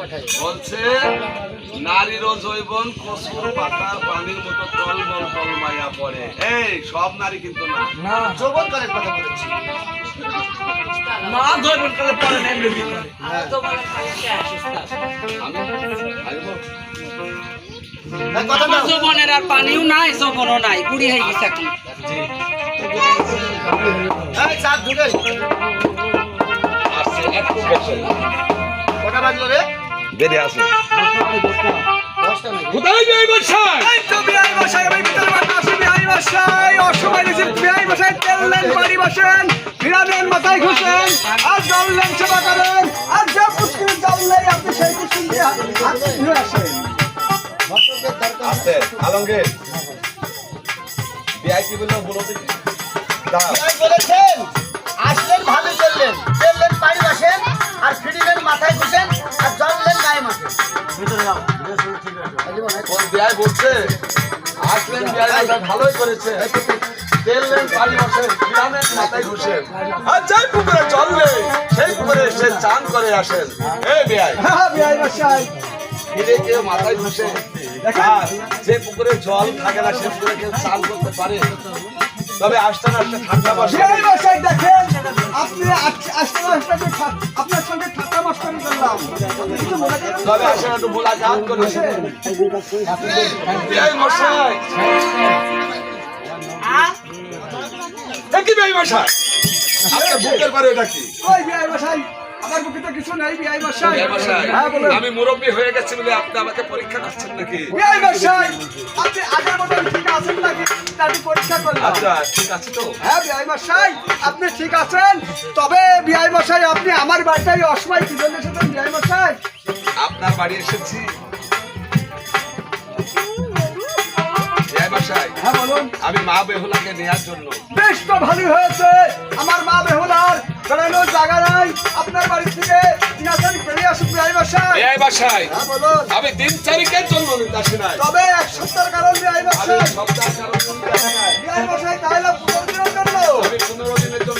বলছে নারীর জৈবন কসুর পাতার পানির মতো টলমল টলমাইয়া পড়ে। এই সব নারী কিন্তু না। যৌবন কালের কথা বলেছি। কালে এমনি। যৌবনের আর পানিও নাই যৌবনও নাই বুড়ি হয়ে গেছে এখন ঢুকে। আসছে, একটু বসে। কটা বাজলো রে? বেরিয়ে আসে দশটা কোথায় যাই বসাই এই তো বিআই মশাই আমি ভিতরে আছি বিআই মশাই। অসময় বিআই মশাই তেল নেন বাড়ি বসেন ফিরাবেন মাথায় ঘুষেন আর জল নেন সেবা করেন আর যা জল নেই আপনি সেই হাত ধুয়ে আসেন। আসতে আলমগীর। বিআইপি বলল বলো দেখি দাঁড়াও। বলেছেন, আসলেন ভালো বিআই বলছে? আসলেন ভালোই করেছে। তেললেন বাড়ি বসে গ্রামের মাথায় ঘুষেন। আর যাই পুকুরে সেই পুকুরে এসে চান করে আসেন। হ্যাঁ বিআই মশাই ফিরে কেউ মাথায় ঘুষে। আর যে পুকুরে জল থাকে না সে পুকুরে কেউ চান করতে পারে। তবে আসতে না আসতে ঠান্ডা বসে। তবে তো? আসেন একটু মোলাকাত করেছে মশাই একই বিআই মশাই? আপনার বুকের পারে এটা কি? বিআই মশাই আমার বুকে তো কিছু নাই বিআই মশাই। হ্যাঁ আমি মুরব্বী হয়ে গেছি বলে আপনি আমাকে পরীক্ষা করছেন নাকি? বিআই মশাই আপনি আগের মতন ঠিক আছেন নাকি? তাটি পরীক্ষা করলাম। আচ্ছা ঠিক আছে তো। হ্যাঁ বিআই মশাই আপনি ঠিক আছেন? তবে বিআই মশাই আপনি আমার বাড়িটাই অসময় কি জন্য এসেছেন বিআই মশাই? আপনার বাড়ি এসেছি। হ্যাঁ আমি মা বেহুলাকে নেওয়ার জন্য। বেশ তো ভালোই হয়েছে। আমার মা বেহুলার বেড়ানোর জায়গা নাই। আপনার বাড়ি থেকে তিনাচারি আসুন হ্যাঁ আমি দিন তারিখের জন্য নিতে আসি নাই। তবে এক সপ্তাহের কারণ বিআই আমি মশাই সপ্তাহ কারণ নিতে আসি নাই। বিআই মশাই তাহলে পনেরো দিনের জন্য। আমি পনেরো দিনের জন্য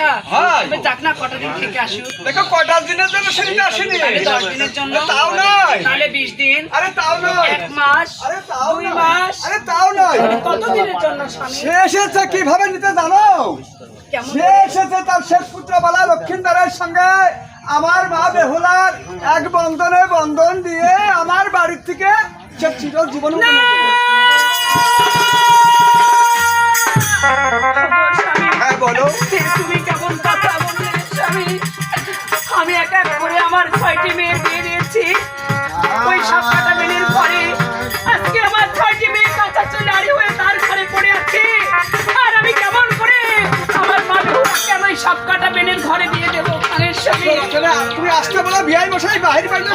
তাওয়ের বাসা। তুমি যাক না কটা দিন থেকে আসুক দেখো কটা দিনের জন্য সেটা আসেনি। দশ দিনের জন্য। তাও নয়। তাহলে বিশ দিন। আরে তাও নয়। এক মাস আরে তাও দুই মাস। আরে তাও নয়। কত দিনের জন্য স্বামী? সে কীভাবে নিতে জানো? তার শেষ পুত্র বলা লক্ষিন্দরের সঙ্গে। আমার মা বেহুলার এক বন্ধনে বন্ধন দিয়ে আমার বাড়ির থেকে সে চির জীবন হ্যাঁ বলো। তুমি আমি এক এক করে আমার ছয়টি মেয়ে বিয়ে দিয়েছি। ওই সব কাটা মেনের ঘরে আজকে আমার ছয়টি তার ঘরে পড়ে আর আমি কেমন করে আমার আমি কাটা ঘরে দেবো তুমি আসতে বলো বিয়াই বসাই বাহির বাইরে